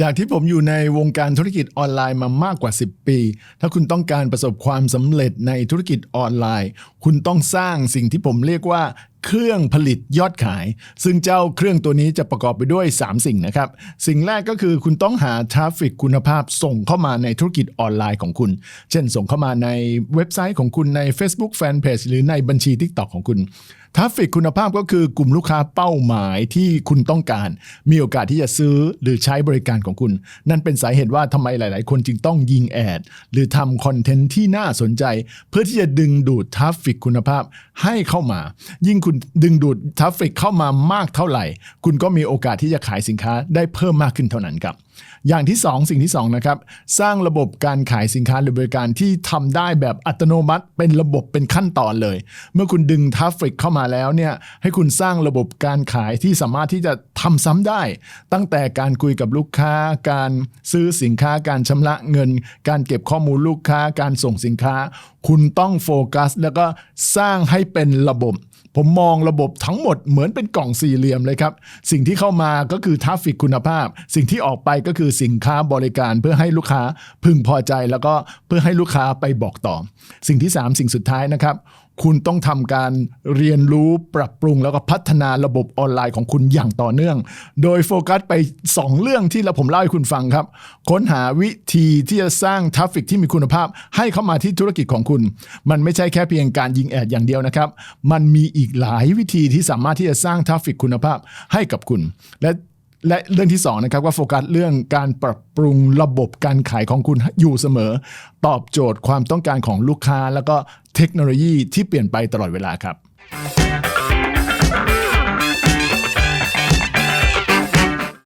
จากที่ผมอยู่ในวงการธุรกิจออนไลน์มามากกว่า 10 ปี ถ้าคุณต้องการประสบความสำเร็จในธุรกิจออนไลน์ คุณต้องสร้างสิ่งที่ผมเรียกว่า เครื่องผลิตยอดขาย ซึ่งเจ้าเครื่องตัวนี้จะประกอบไปด้วย 3 สิ่งนะครับ สิ่งแรกก็คือคุณต้องหาทราฟฟิกคุณภาพส่งเข้ามาในธุรกิจออนไลน์ของคุณ เช่นส่งเข้ามาในเว็บไซต์ของคุณใน Facebook Fanpage หรือในบัญชี TikTok ของคุณทราฟฟิกคุณภาพก็คือกลุ่มลูกค้าเป้าหมายที่คุณต้องการ มีโอกาสที่จะซื้อหรือใช้บริการของคุณ นั่นเป็นสาเหตุว่าทำไมหลาย ๆ คนจึงต้องยิงแอด หรือทำคอนเทนต์ที่น่าสนใจ เพื่อที่จะดึงดูดทราฟฟิกคุณภาพให้เข้ามา ยิ่งคุณดึงดูดทราฟฟิกเข้ามามากเท่าไหร่ คุณก็มีโอกาสที่จะขายสินค้าได้เพิ่มมากขึ้นเท่านั้นครับ อย่างที่ 2 สิ่งที่2นะครับสร้างระบบการขายสินค้าหรือบริการที่ทำได้แบบอัตโนมัติ เป็นระบบเป็นขั้นตอนเลย เมื่อคุณดึงทราฟฟิกเข้ามาแล้วเนี่ยให้คุณสร้างระบบการขายที่สามารถที่จะทำซ้ำได้ ตั้งแต่การคุยกับลูกค้า การซื้อสินค้า การชำระเงิน การเก็บข้อมูลลูกค้า การส่งสินค้า คุณต้องโฟกัส แล้วก็สร้างให้เป็นระบบผมมองระบบทั้งหมดเหมือนเป็นกล่องสี่เหลี่ยมเลยครับ สิ่งที่เข้ามาก็คือทราฟฟิกคุณภาพ สิ่งที่ออกไปก็คือสินค้าบริการเพื่อให้ลูกค้าพึงพอใจ แล้วก็เพื่อให้ลูกค้าไปบอกต่อ สิ่งที่ 3 สิ่งสุดท้ายนะครับ คุณต้องทำการเรียนรู้ปรับปรุงแล้วก็พัฒนาระบบออนไลน์ของคุณอย่างต่อเนื่อง โดยโฟกัสไป 2 เรื่องที่เราผมเล่าให้คุณฟังครับ ค้นหาวิธีที่จะสร้างทราฟฟิกที่มีคุณภาพ ให้เข้ามาที่ธุรกิจของคุณ มันไม่ใช่แค่เพียงการยิงแอดอย่างเดียวนะครับ มันมีอีกหลายวิธีที่สามารถที่จะสร้างทราฟฟิกคุณภาพให้กับคุณ และ และเรื่องที่2นะครับก็โฟกัสเรื่องการปรับปรุงระบบการขายของคุณอยู่เสมอ ตอบโจทย์ความต้องการของลูกค้า แล้วก็เทคโนโลยีที่เปลี่ยนไปตลอดเวลาครับ